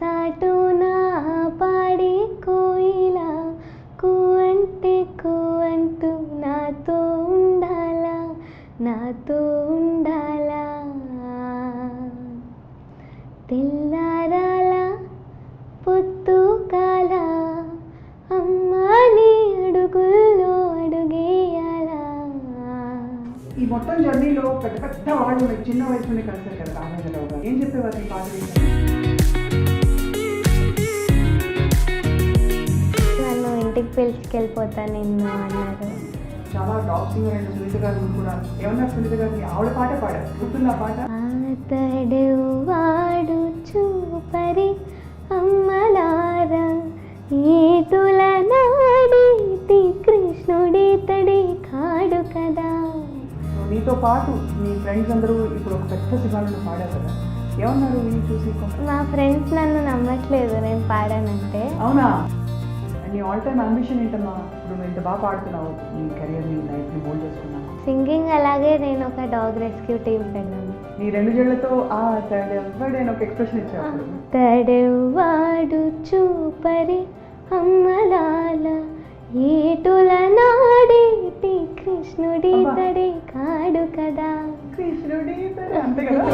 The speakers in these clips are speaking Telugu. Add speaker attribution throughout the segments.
Speaker 1: సాటున పాడి కోయిల కువంటే కువంటూ నాతో ఉండాలా నాతో ఉండాలా. తెల్లారాల పొత్తు కాల అమ్మా అడుగుల్లో అడుగేయాల.
Speaker 2: ఈ మొత్తం జర్నీలో పెద్ద పెద్ద వాళ్ళు చిన్న వయసు నుండి కలిసారు కదా రామేంద్రరావు గారు. ఏం చెప్పేవారు ఈ పాట
Speaker 1: పిలుచుకెళ్ళిపోతా నిన్ను అన్నారు.
Speaker 2: చాలా టాప్ సింగర్ అయిన సునీత గారు కూడా. ఏమన్నారు సునీత గారిని ఆవిడ పాటే పాడారు? గుర్తుందా పాట?
Speaker 1: అతడు వాడు చూపరి అమ్మలార ఈటుల నాడేటి కృష్ణుడితడి కాడు కదా.
Speaker 2: నీతో పాటు మీ ఫ్రెండ్స్ అందరూ ఇప్పుడు ఒక పెద్ద సినిమాలను పాడారు కదా. ఏమన్నారు నేను చూసి
Speaker 1: మా ఫ్రెండ్స్ నన్ను నమ్మట్లేదు నేను పాడానంటే.
Speaker 2: అవునా? నీ ఆల్ టైమ్ అంబిషన్ ఏంటమ్మా? ఇప్పుడు నువ్వు ఇంత బాగా పాడుతున్నావు నీ కెరియర్ నీ లైఫ్ని హోల్డ్ చేసుకున్నావు.
Speaker 1: సింగింగ్ అలాగే నేను ఒక డాగ్ రెస్క్యూ టీం వెళ్ళాను
Speaker 2: నీ రెండు జళ్ళతో ఆ థర్డ్ ఒక ఎక్స్ప్రెషన్.
Speaker 1: తడవాడు చూపరి అమ్మలాల ఏటుల నాడేటి కృష్ణుడి. తడి కాడు కదా.
Speaker 2: కృష్ణుడి అంతే కదా?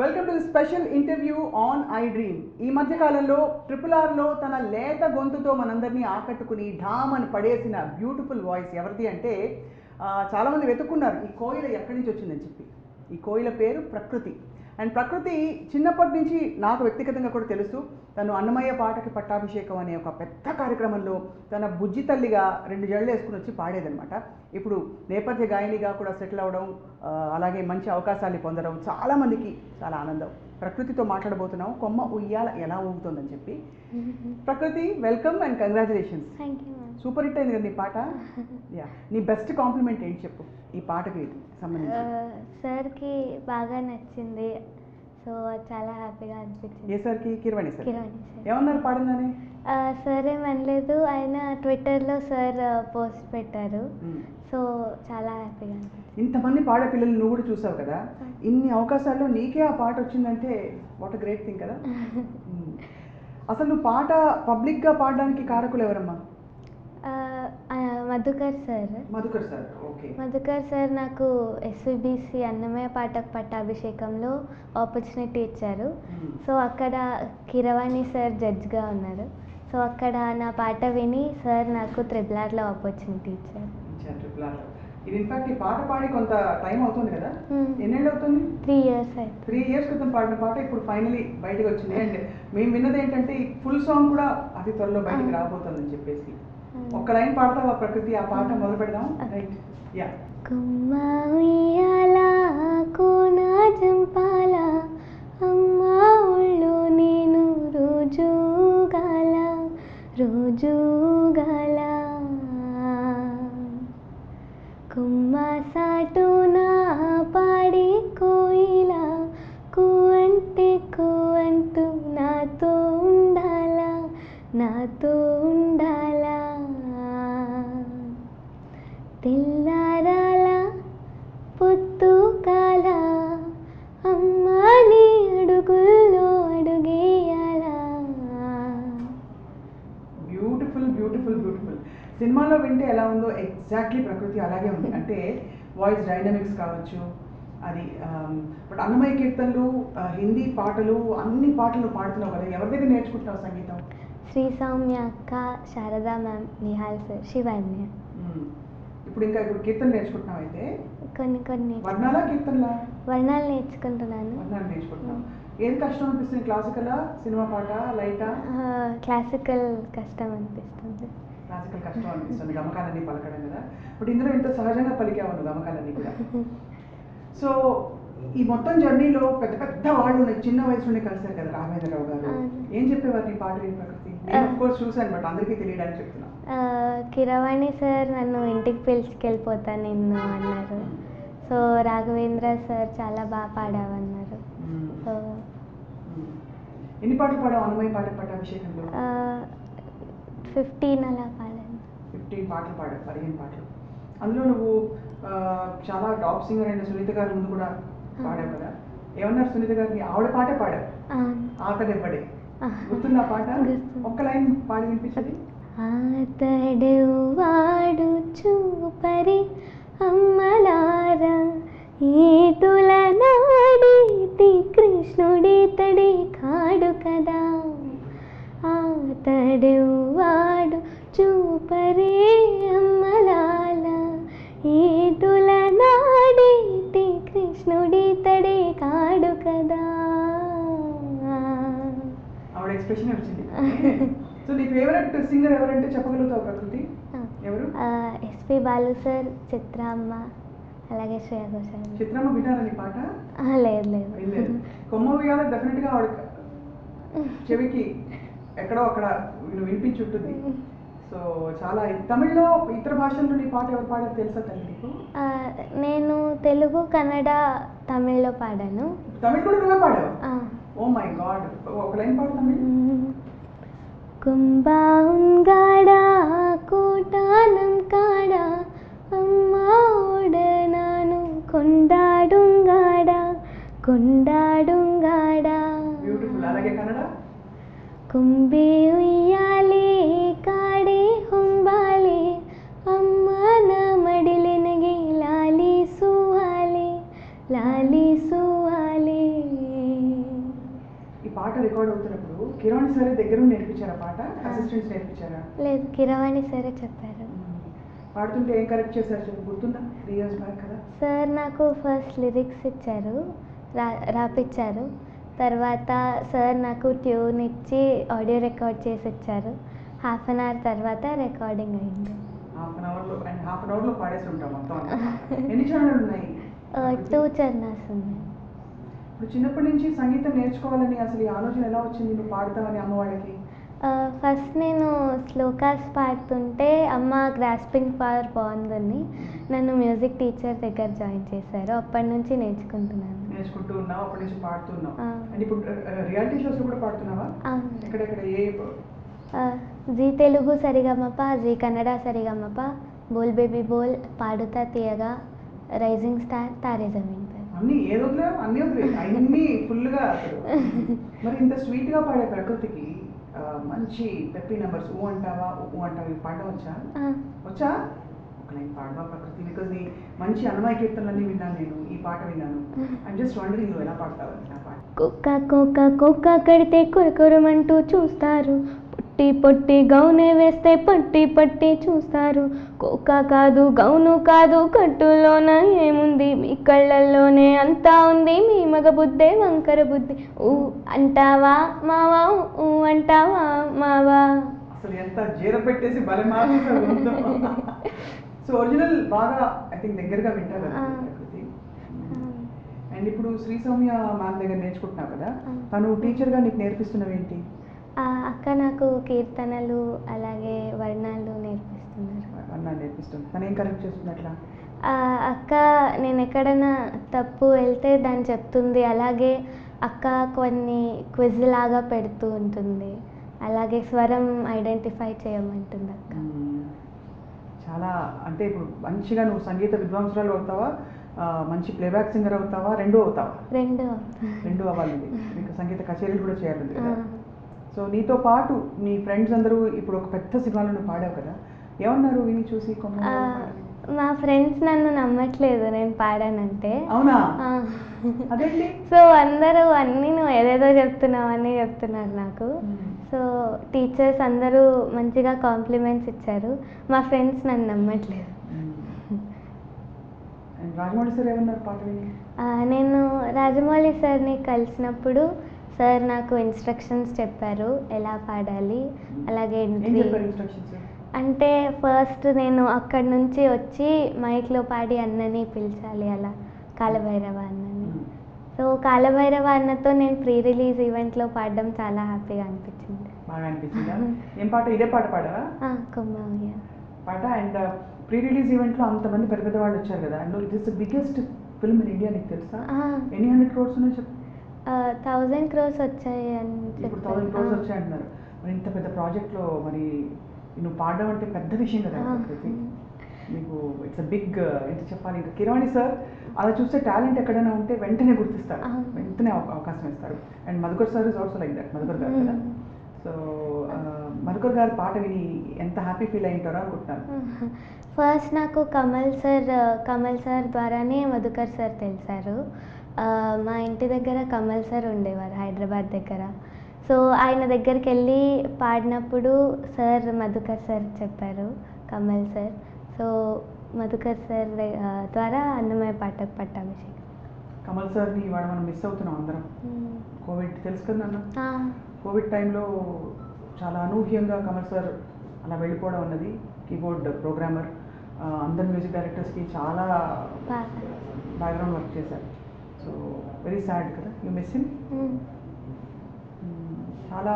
Speaker 2: Welcome to special interview on iDream ఈ మధ్యకాలంలో ట్రిపుల్ ఆర్లో తన లేత గొంతుతో మనందరినీ ఆకట్టుకుని ఢామ్ అని పడేసిన బ్యూటిఫుల్ వాయిస్ ఎవరిది అంటే చాలామంది వెతుక్కున్నారు ఈ కోయిల ఎక్కడి నుంచి వచ్చిందని చెప్పి. ఈ కోయిల పేరు ప్రకృతి. అండ్ ప్రకృతి చిన్నప్పటి నుంచి నాకు వ్యక్తిగతంగా కూడా తెలుసు తను అన్నమయ్య పాటకి పట్టాభిషేకం అనే ఒక పెద్ద కార్యక్రమంలో తన బుజ్జి తల్లిగా రెండు జళ్ళు వేసుకుని వచ్చి పాడేదనమాట ఇప్పుడు నేపథ్య గాయనిగా కూడా సెటిల్ అవ్వడం అలాగే మంచి అవకాశాన్ని పొందడం చాలామందికి చాలా ఆనందం. ప్రకృతితో మాట్లాడబోతున్నాం కొమ్మ ఉయ్యాల ఎలా ఊగుతుందని చెప్పి. Prakruthi welcome and congratulations super hit అయింది కదా నీ పాట? యా నీ బెస్ట్ కాంప్లిమెంట్ ఏంటి చెప్పు? ఈ పాటకి సంబంధించి.
Speaker 1: సార్కి బాగా నచ్చింది. సో చాలా హ్యాపీగా అనిపించింది.
Speaker 2: ఏ సార్కి కిరవాణి సార్ ఏమన్నారు పాడిందని?
Speaker 1: సార్ ఏమనలేదు ఆయన ట్విట్టర్లో సార్ పోస్ట్ పెట్టారు. సో చాలా హ్యాపీగా అనిపించింది.
Speaker 2: ఇంతమంది పాడే పిల్లలు నువ్వు కూడా చూసావు కదా? ఇన్ని అవకాశాల్లో నీకే ఆ పాట వచ్చిందంటే వాట్ గ్రేట్ థింగ్ కదా. అసలు నువ్వు పాట పబ్లిక్గా పాడడానికి కారకులు ఎవరమ్మా?
Speaker 1: Madhukar sir.
Speaker 2: Madhukar sir okay.
Speaker 1: Madhukar sir నాకు ఎస్విబిసి అన్నమయ్య పాటకు పట్టాభిషేకంలో ఆపర్చునిటీ ఇచ్చారు. సో అక్కడ కిరవాణి సార్ జడ్జ్గా ఉన్నారు. సో అక్కడ నా పాట విని సార్ నాకు త్రిబుల్ ఆర్లో ఆపర్చునిటీ ఇచ్చారు.
Speaker 2: ఇచ్చారు ట్రిపుల్ ఆర్ ఇది ఇన్ఫాక్ట్ ఈ పాట పాడి కొంత టైం అవుతుంది కదా?
Speaker 1: Hmm.
Speaker 2: ఎన్నేళ్ళు అవుతుంది?
Speaker 1: త్రీ ఇయర్స్
Speaker 2: త్రీ ఇయర్స్ క్రితం పాడిన పాట ఇప్పుడు ఫైనలీ బయటకు వచ్చింది. అండ్ మేము విన్నది ఏంటంటే ఈ ఫుల్ సాంగ్ కూడా అతి త్వరలో బయటకు రాబోతుందని చెప్పేసి. ఒక్క లైన్ పాడతావా ప్రకృతి? ఆ పాట మొదలు పెడదాం రైట్ యా
Speaker 1: కుమ్మ ఉయ్యాల కోన జంపాల అమ్మ ఒళ్ళు నేను రోజు గాల రోజు కుమ్మ సాటున పాడి కోయిల కువంటే కువంటూ నాతో ఉండాలా నాతో ఉండాలా. తెల్లారాల పొత్తు కాల అమ్మా నీ అడుగుల్లో అడుగేయాలా.
Speaker 2: బ్యూటిఫుల్ బ్యూటిఫుల్ బ్యూటిఫుల్ సినిమాలో వింటే ఎలా ఉందో ఎగ్జాక్ట్లీ ప్రకృతి అలాగే ఉంది. అంటే వాయిస్ డైనమిక్స్ కావచ్చు అది బట్ అన్నమయ్య కీర్తనలు హిందీ పాటలు అన్ని పాటలు పాడుతున్నావు కదా ఎవరి దగ్గర నేర్చుకుంటున్నావు సంగీతం?
Speaker 1: శ్రీ సౌమ్య అక్క శారదా మ్యామ్ నిహాల్ సార్ శివన్య.
Speaker 2: ఇప్పుడు ఇంకా ఇప్పుడు కీర్తన నేర్చుకుంటున్నావు అయితే?
Speaker 1: కొన్ని కొన్ని.
Speaker 2: వర్ణాలా కీర్తనలా?
Speaker 1: వర్ణాలు నేర్చుకుంటున్నాను.
Speaker 2: వర్ణాలు నేర్చుకుంటున్నావు. ఏది కష్టం అనిపిస్తుంది క్లాసికలా సినిమా పాట లైటా?
Speaker 1: క్లాసికల్ కష్టం అనిపిస్తుంది.
Speaker 2: క్లాసికల్ కష్టం అనిపిస్తుంది గమకాలన్నీ పలకడం కదా. బట్ ఇందులో ఇంత సహజంగా పలికావు గమకాలన్నీ కూడా. సో ఈ మొత్తం జర్నీలో పెద్ద పెద్ద వాళ్ళు నాకు చిన్న వయసులోనే కలిశారు కదా రామేంద్రరావు గారు. ఏం చెప్పేవారు నీ పాట ప్రకృతి? course చూశాను బట్ అందరికీ తెలియడానికి చెప్తున్నా.
Speaker 1: కిరవాణి సార్ నన్ను ఇంటికి పిలుచుకెళ్ళిపోతా నిన్ను అన్నారు. సో రాఘవేంద్ర సార్ చాలా బాగా పాడావన్నారు. సో.
Speaker 2: ఎన్ని పాటలు పాడావు? అన్నమయ్య పాట పట్టాభిషేకంలో?
Speaker 1: ఫిఫ్టీన్ అలా పాడాను.
Speaker 2: ఫిఫ్టీన్ పాటలు పాడావు పదిహేను పాటలు. అందులో నువ్వు చాలా టాప్ సింగర్ అయిన సునీత గారి ముందు కూడా పాడావు కదా? ఏమన్నారు సునీత గారిని ఆవిడ పాటే పాడావు. ఆతడెవ్వడే. గుర్తుందా పాట. ఒక్క లైన్ పాడి వినిపించది
Speaker 1: ఆతడు వాడు చూపరి అమ్మలార
Speaker 2: చిత్రమ్మ పాట?
Speaker 1: లేదు లేదు.
Speaker 2: కొమ్మ ఉయ్యాల డెఫినెట్గా వాడు చెవికి ఎక్కడో అక్కడ వినిపించుంటుంది. సో చాలా తమిళ్ళో ఇతర భాషల నుండి పాట ఎవరు పాడారు తెలుసా తల్లి
Speaker 1: నేను తెలుగు కన్నడ తమిళ్ళో పాడాను.
Speaker 2: తమిళ్ కూడా నువ్వే పాడావు? ఓ మై గాడ్ ఒక లైన్ పాడు కుంభాంగాడా కూటానం కొండాడుంగాడా
Speaker 1: కుంబే ఉయ్యాలి కాడే హుంబాలి అమ్మ నా మడిలి నగి లాలి సువాలి లాలి సువాలి.
Speaker 2: ఈ పాట రికార్డ్ అవుతున్నప్పుడు కిరవాణి సరే దగ్గర నేర్పించారా పాట? అసిస్టెంట్స్ నేర్పించారా?
Speaker 1: లేదు కిరవాణి సరే చెప్పారు.
Speaker 2: పాడుతుంటే ఏం కరెక్ట్ చేశారు గుర్తుందా? త్రీ ఇయర్స్ బ్యాక్ కదా?
Speaker 1: సార్ నాకు ఫస్ట్ లిరిక్స్ ఇచ్చారు. రా రాపిచ్చారు. తర్వాత సార్ నాకు ట్యూన్ ఇచ్చి ఆడియో రికార్డ్ చేసి ఇచ్చారు. హాఫ్ అన్ అవర్ తర్వాత రికార్డింగ్ అయింది.
Speaker 2: హాఫ్ అన్ అవర్లో అండ్ హాఫ్ అన్ అవర్లో పాడేసి ఉంటాం మొత్తం అంతా. ఎన్ని ఛానళ్ళు ఉన్నాయి?
Speaker 1: టూ చర్నాస్ ఉన్నాయి.
Speaker 2: ఇప్పుడు చిన్నప్పటి నుంచి సంగీతం నేర్చుకోవాలని అసలు ఈ ఆలోచన ఎలా వచ్చింది? నువ్వు పాడతావని అమ్మ వాళ్ళకి
Speaker 1: ఫస్ట్ నేను స్లోకాస్ పాడుతుంటే అమ్మ గ్రాస్పింగ్ పవర్ బాగుందని నన్ను మ్యూజిక్ టీచర్ దగ్గర జాయిన్ చేశారు. అప్పటి నుంచి నేర్చుకుంటున్నాను.
Speaker 2: నేర్చుకుంటూ ఉన్నావు? అప్పటి నుంచి పాడుతున్నావు? ఇప్పుడు రియాలిటీ షోస్ కూడా పాడుతున్నావా. ఎక్కడెక్కడ? ఏ
Speaker 1: Zee Telugu Saregamapa Zee Kannada Saregamapa Bol baby Bol Padutha Theeyaga rising star Taare Zameen
Speaker 2: అన్ని ఏది అన్ని ఫుల్గా అసలు. మరి ఇంత sweet గా పాడే ప్రకృతికి మంచి పెప్పి నెంబర్స్ ఊ అంటావా ఊ అంటావా ఇవి పాడడం వచ్చా? వచ్చా? ఒక లైన్ పాడవా ప్రకృతి బికాజ్ నీ మంచి అన్నమయ కీర్తనలన్నీ విన్నాను నేను ఈ పాట విన్నాను. ఐమ్ జస్ట్ వండరింగ్ నువ్వు ఎలా పాడతావు పాట?
Speaker 1: కుక్క కుక్క కుక్క కడితే కురకురమంటూ చూస్తారు. పొట్టి పొట్టి గౌనే వేస్తే పట్టి పట్టి చూస్తారు. కుక్క కాదు గౌను కాదు కట్టులోన ఏముంది? మీ కళ్ళల్లోనే అంతా ఉంది. మీ మగ బుద్ధే వంకర బుద్ధి. ఊ అంటావా మావా? ఊ అంటావా మావా?
Speaker 2: అసలు ఎంత జీర పెట్టేసి భలే సో ఒరిజినల్ బాగా ఐ థింక్ దగ్గరగా వింటారు అండ్ ఇప్పుడు శ్రీ సౌమ్య మ్యామ్ దగ్గర నేర్చుకుంటున్నావు కదా. తను టీచర్గా నీకు నేర్పిస్తున్నవి ఏంటి
Speaker 1: అక్క నాకు కీర్తనలు అలాగే వర్ణాలు నేర్పిస్తున్నారు.
Speaker 2: అన్నా నేర్పిస్తుంది. తను ఏం కరెక్ట్ చేస్తుంది అట్లా?
Speaker 1: అక్క నేను ఎక్కడైనా తప్పు వెళ్తే దాన్ని చెప్తుంది. అలాగే అక్క కొన్ని క్విజ్ లాగా పెడుతూ ఉంటుంది. అలాగే స్వరం ఐడెంటిఫై చేయమంటుంది అక్క.
Speaker 2: చాలా అంటే ఇప్పుడు మంచిగా నువ్వు సంగీత విద్వాంసురాలు అవుతావా? మంచి ప్లేబ్యాక్ సింగర్ అవుతావా? రెండూ అవుతావా?
Speaker 1: రెండు
Speaker 2: రెండూ అవ్వాలి. సంగీత కచేరీలు కూడా చేయాలి కదా సో నీతో పాటు నీ ఫ్రెండ్స్ అందరూ ఇప్పుడు ఒక పెద్ద సినిమాలో నువ్వు పాడావు కదా. ఏమన్నారు విని చూసి
Speaker 1: మా ఫ్రెండ్స్ నన్ను నమ్మట్లేదు నేను పాడానంటే.
Speaker 2: అవునా?
Speaker 1: సో అందరూ అన్నీ నువ్వు ఏదేదో చెప్తున్నావు అని చెప్తున్నారు నాకు. సో టీచర్స్ అందరూ మంచిగా కాంప్లిమెంట్స్ ఇచ్చారు. మా ఫ్రెండ్స్ నన్ను నమ్మట్లేదు. నేను రాజమౌళి సార్ని కలిసినప్పుడు సార్ నాకు ఇన్స్ట్రక్షన్స్ చెప్పారు. ఎలా పాడాలి? అలాగే ఎంట్రీ అంటే ఫస్ట్ నేను అక్కడి నుంచి వచ్చి మైక్లో పాడి అన్నని పిలిచాలి అలా. కాలభైరవ అన్నని. సో కాలభైరవ అన్నతో నేను ప్రీ రిలీజ్ ఈవెంట్లో పాడడం చాలా హ్యాపీగా అనిపించింది.
Speaker 2: ఏం పాట? ఇదే పాట పాడావా?
Speaker 1: ఆ, కుంభమయ్య
Speaker 2: పాట అండ్ ప్రీ రిలీజ్ ఈవెంట్లో అంతమంది పెద్ద పెద్ద వాళ్ళు వచ్చారు కదా. And it is the biggest film in India నీకు తెలుసా? ఎన్ని హండ్రెడ్ క్రోర్స్ ఉన్నాయి చెప్పు.
Speaker 1: థౌజండ్ క్రోర్స్ వచ్చాయి అని
Speaker 2: ఇప్పుడు థౌసండ్ క్రోర్స్
Speaker 1: చెప్పారు
Speaker 2: వచ్చాయి అంటున్నారు. మరి ఇంత పెద్ద ప్రాజెక్ట్లో మరి నువ్వు పాడడం అంటే పెద్ద విషయం కదా. ప్రకృతి. మీకు ఇట్స్ బిగ్ ఎంత చెప్పాలి? ఇంకా కిరవాణి సార్ అలా చూస్తే టాలెంట్ ఎక్కడైనా ఉంటే వెంటనే గుర్తిస్తారు. వెంటనే అవ- అవకాశం ఇస్తారు. And Madhukar sir is also like that Madhukar garu కదా. సో మధుకర్ గారి పాట విని ఎంత హ్యాపీ ఫీల్ అయింటారో అనుకుంటున్నాను.
Speaker 1: ఫస్ట్ నాకు కమల్ సార్ కమల్ సార్ ద్వారానే మధుకర్ సార్ తెలిసారు. మా ఇంటి దగ్గర కమల్ సార్ ఉండేవారు హైదరాబాద్ దగ్గర. సో ఆయన దగ్గరికి వెళ్ళి పాడినప్పుడు సార్ మధుకర్ సార్ చెప్పారు Kamal sir. So Madhukar sir ద్వారా అన్నమయ్య పాటకు పట్టాభిషేకం
Speaker 2: కమల్ సార్ని ఇవాళ మనం మిస్ అవుతున్నాం అందరం. కోవిడ్ తెలుసు కదా కోవిడ్ టైంలో చాలా అనూహ్యంగా కమల్ సార్ అలా వెళ్ళిపోవడం అన్నది కీబోర్డ్ ప్రోగ్రామర్ అందరు మ్యూజిక్ డైరెక్టర్స్కి చాలా బ్యాక్గ్రౌండ్ వర్క్ చేశారు. సో వెరీ సాడ్ కదా. You miss him. చాలా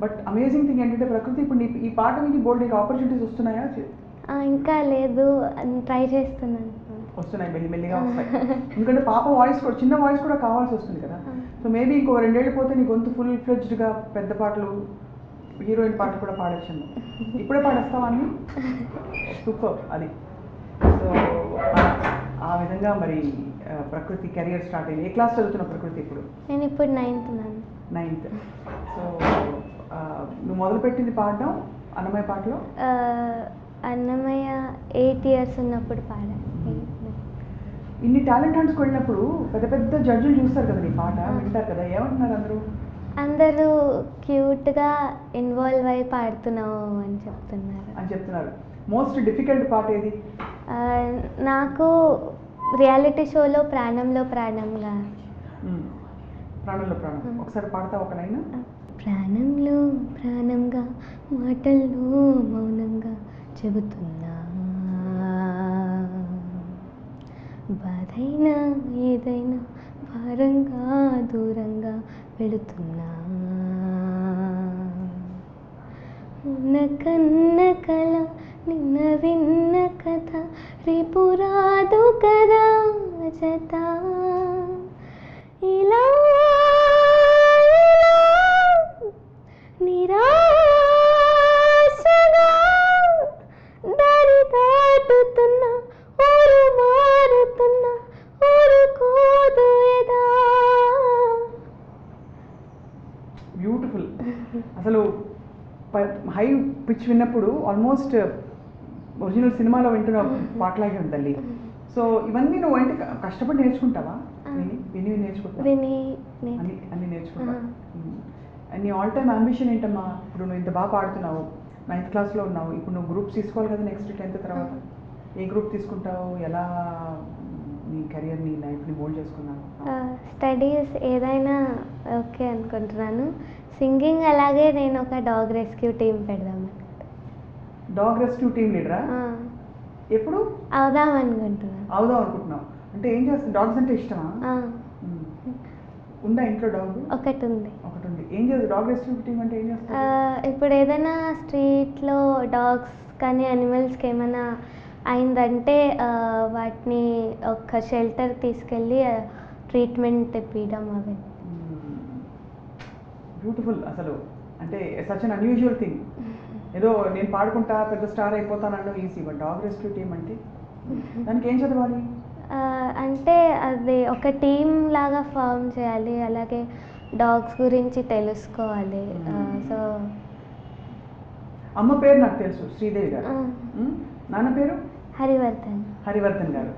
Speaker 2: బట్ అమేజింగ్ థింగ్ ఏంటంటే ప్రకృతి ఇప్పుడు నీ ఈ పాట మీకు బోల్డ్ నీకు ఆపర్చునిటీస్ వస్తున్నాయా?
Speaker 1: ఇంకా లేదు. ట్రై చేస్తున్నాను.
Speaker 2: వస్తున్నాయి మెల్లి మెల్లిగా వస్తాయి. ఎందుకంటే పాప వాయిస్ కూడా చిన్న వాయిస్ కూడా కావాల్సి వస్తుంది కదా. సో మేబీ ఇంకో రెండేళ్ళు పోతే నీ గొంతు ఫుల్ ఫ్లెడ్జ్డ్గా పెద్ద పాటలు హీరోయిన్ పాటలు కూడా పాడొచ్చు. ఇప్పుడే పాడేస్తావా అన్ని? సూపర్ అది. సో ఆ విధంగా మరి ప్రకృతి కెరియర్ స్టార్ట్ అయింది. ఏ క్లాస్ చదువుతున్న ప్రకృతి ఇప్పుడు?
Speaker 1: నేను ఇప్పుడు నైన్త్ నాన్న
Speaker 2: నైన్త్ సో నువ్వు మొదలుపెట్టింది పాడడం అన్నమయ్య పాటలో?
Speaker 1: అన్నమయ్య ఎయిట్ ఇయర్స్ ఉన్నప్పుడు పాడాను.
Speaker 2: ఇన్ని టాలెంట్ హంట్స్కి వెళ్ళినప్పుడు పెద్ద పెద్ద జడ్జిలు చూస్తారు కదా నీ పాట వింటారు కదా. ఏమంటున్నారు అందరూ?
Speaker 1: అందరూ క్యూట్గా ఇన్వాల్వ్ అయి పాడుతున్నావు అని చెప్తున్నారు.
Speaker 2: అని చెప్తున్నారు. మోస్ట్ డిఫికల్ట్ పాట ఏది?
Speaker 1: నాకు రియాలిటీ షోలో ప్రాణంలో ప్రాణంగా.
Speaker 2: ప్రాణంలో ప్రాణం. ఒకసారి పాడతా ఒక లైన్.
Speaker 1: ప్రాణంలో ప్రాణంగా మాటల్లో మౌనంగా చెబుతున్నా. బాధైనా ఏదైనా భారంగా దూరంగా వెళుతున్నా. ఉన్న కన్న కల నిన్న విన్న కథ రేపు రాదు కదా జత. ఇలా నిరాశగా దారి దాటుతున్న ఊరు మారుతున్న ఊరుకోదు ఎదా.
Speaker 2: బ్యూటిఫుల్ అసలు హై పిచ్ విన్నప్పుడు ఆల్మోస్ట్ ఒరిజినల్ సినిమాలో వింటున్న పాటలాగే ఉంది తల్లి. సో ఇవన్నీ నువ్వు క- కష్టపడి నేర్చుకుంటావా. విని విని నేర్చుకుంటావా? అన్ని అన్ని నేర్చుకుంటావు? నీ ఆల్ టైమ్ అంబిషన్ ఏంటమ్మా? ఇప్పుడు నువ్వు ఇంత బాగా పాడుతున్నావు నైన్త్ క్లాస్లో ఉన్నావు ఇప్పుడు నువ్వు గ్రూప్స్ తీసుకోవాలి కదా నెక్స్ట్ టెన్త్ తర్వాత. ఏ గ్రూప్ తీసుకుంటావు? ఎలా నీ కెరియర్ని లైఫ్ని మోల్డ్ చేసుకున్నావు
Speaker 1: స్టడీస్ ఏదైనా ఓకే అనుకుంటున్నాను. సింగింగ్ అలాగే నేను ఒక డాగ్ రెస్క్యూ టీం పెడదాం.
Speaker 2: డాగ్ రెస్క్యూ టీమ్ లీడరా ఎప్పుడు?
Speaker 1: అవుదాం అనుకుంటున్నాను
Speaker 2: అవుదాం అనుకుంటున్నావు అంటే ఏం చేస్తావు డాగ్స్ అంటే ఇష్టమా. ఉందా ఇంట్లో డాగ్
Speaker 1: ఒకటి ఉంది
Speaker 2: ఒకటి ఉంది ఏం చేస్తుంది? డాగ్ రెస్క్యూ టీమ్ అంటే ఏం చేస్తుంది?
Speaker 1: ఇప్పుడు ఏదైనా స్ట్రీట్లో డాగ్స్ కానీ అనిమల్స్కి ఏమైనా అయిందంటే వాటిని ఒక షెల్టర్ తీసుకెళ్ళి ట్రీట్మెంట్ ఇప్పించడం అవి
Speaker 2: బ్యూటిఫుల్ అసలు. అంటే సచ్ అన్ అన్యూజువల్ థింగ్ ఏదో నేను పాడుకుంటా పెద్ద star అయిపోతానన్న easy but dog rescue team అంటే? దానికి ఏం చదవాలి?
Speaker 1: అంటే అది ఒక టీం లాగా ఫామ్ చేయాలి అలాగే డాగ్స్ గురించి తెలుసుకోవాలి. సో
Speaker 2: అమ్మ పేరు నాకు తెలుసు శ్రీదేవి గారు. నాన్న పేరు?
Speaker 1: హరివర్ధన్.
Speaker 2: హరివర్ధన్ గారు.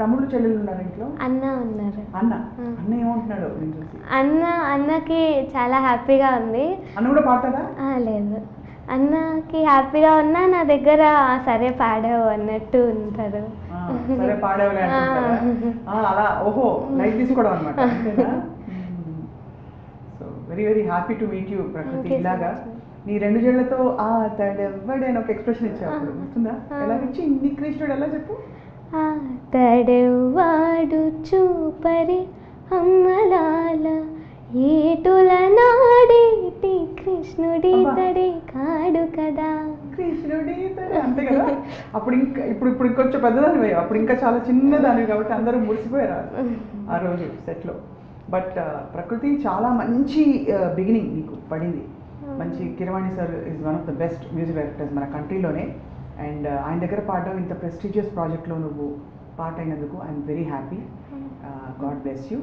Speaker 2: తమ్ముళ్ళు చెల్లెలు ఉన్నారు ఇంట్లో?
Speaker 1: అన్న ఉన్నారు.
Speaker 2: అన్న. అన్న ఏమంటున్నాడు
Speaker 1: అన్న అన్నకి చాలా హ్యాపీగా ఉంది.
Speaker 2: అన్న కూడా పాడతాడా?
Speaker 1: లేదు. అన్నకి హ్యాపీగా ఉన్నా నా దగ్గర "ఆ, సరే పాడావు అన్నట్టు ఉంటారు
Speaker 2: ఆ, సరే పాడేవలే అంటుంటారా? ఆ, అలా ఓహో తీసుకోవడం అనమాట so very very happy to meet you Prakruthi ఇలాగా. నీ రెండు జేళ్ళతో ఆ తడెవ్వడే అని ఒక ఎక్స్ప్రెషన్ ఇచ్చావు అప్పుడు గుర్తుందా
Speaker 1: ఆ.
Speaker 2: ఎలా ఇచ్చి ఇన్ని కృష్ణుడు ఎలా చెప్పు
Speaker 1: చూపరి అమ్మలాల ఏటుల నాడేటి కృష్ణుడి
Speaker 2: అబ్బా.
Speaker 1: తడే కదా.
Speaker 2: కృష్ణుడి అంతే కదా? అప్పుడు ఇంకా ఇప్పుడు ఇప్పుడు ఇంకొంచెం పెద్దదాని పోయావు అప్పుడు ఇంకా చాలా చిన్నదానివి కాబట్టి అందరూ మురిసిపోయారు ఆ- రోజు సెట్లో. బట్ ప్రకృతి చాలా మంచి బిగినింగ్ నీకు పడింది. మంచి Keeravani sir is one of the best music directors మన కంట్రీలోనే. అండ్ ఆయన దగ్గర పాడడం ఇంత ప్రెస్టీజియస్ ప్రాజెక్ట్లో నువ్వు పాట అయినందుకు I'm very happy God bless you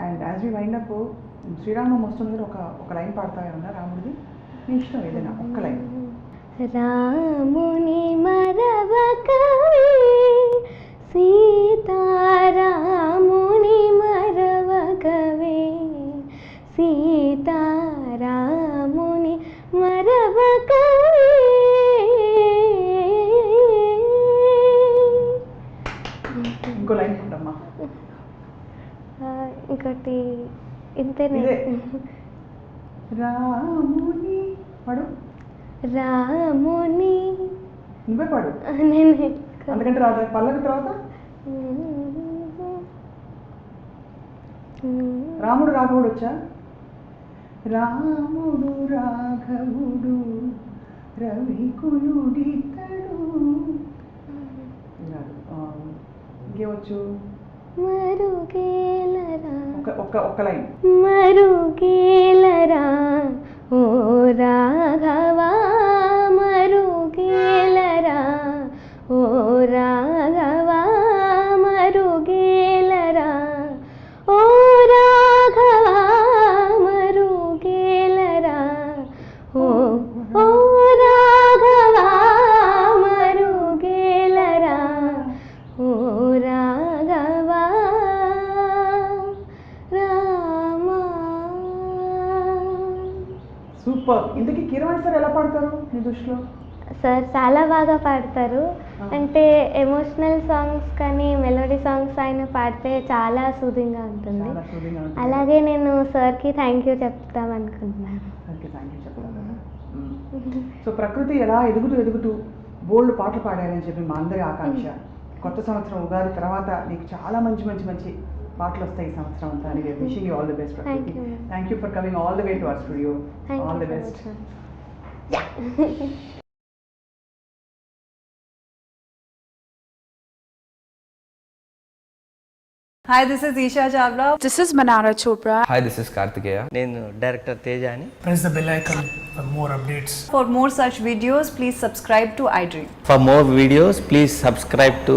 Speaker 2: and as we wind up Sriramam వస్తుంది ఒక ఒక లైన్ పాడతా ఏమన్నా రాముడిది? నీ ఇష్టం ఏదైనా ఒక్క లైన్
Speaker 1: రాముని మరవకవే సీతారాముని మరవకవే సీతారాముని మరవకవే.
Speaker 2: ఇంకో లైన్
Speaker 1: ఇంకోటి ఇంతేనే?
Speaker 2: ఇదే. పాడు
Speaker 1: రాముని.
Speaker 2: నువ్వే పాడు.
Speaker 1: నేనే.
Speaker 2: అందుకంటే రాదు. పల్లకి తర్వాత? రాముడు రాఘవుడు వచ్చా? రాముడు రాఘవుడు రవికులుడితడు. ఇంకేవచ్చు
Speaker 1: మరుగేలరా.
Speaker 2: ఒక ఒక్క ఒక్క లైన్.
Speaker 1: మరుగేలరా.
Speaker 2: ओ राघवा मरुगेलरा। ओ रा దృష్టిలో?
Speaker 1: సార్ చాలా బాగా పాడతారు. అంటే ఎమోషనల్ సాంగ్స్ కానీ మెలోడీ సాంగ్స్ ఆయన పాడితే చాలా సూదింగ్గా ఉంటుంది. అలాగే నేను సార్కి థ్యాంక్ యూ చెప్తాం అనుకుంటున్నాను.
Speaker 2: సో ప్రకృతి ఎలా ఎదుగుతూ ఎదుగుతూ బోల్డ్ పాటలు పాడారని చెప్పి మా అందరి ఆకాంక్ష. కొత్త సంవత్సరం ఉగాది తర్వాత నీకు చాలా మంచి మంచి మంచి పాటలు వస్తాయి ఈ సంవత్సరం అంతా. Wishing you all the best. Thank you for coming all the way to our studio all the best
Speaker 3: Hi, this is Isha Chavla.
Speaker 4: This is Manara Chopra.
Speaker 5: Hi, this is Kartikeya.
Speaker 6: నేను డైరెక్టర్ తేజ అని
Speaker 7: press the bell icon for more updates.
Speaker 3: For more such videos, please subscribe to iDream.
Speaker 6: For more videos please subscribe to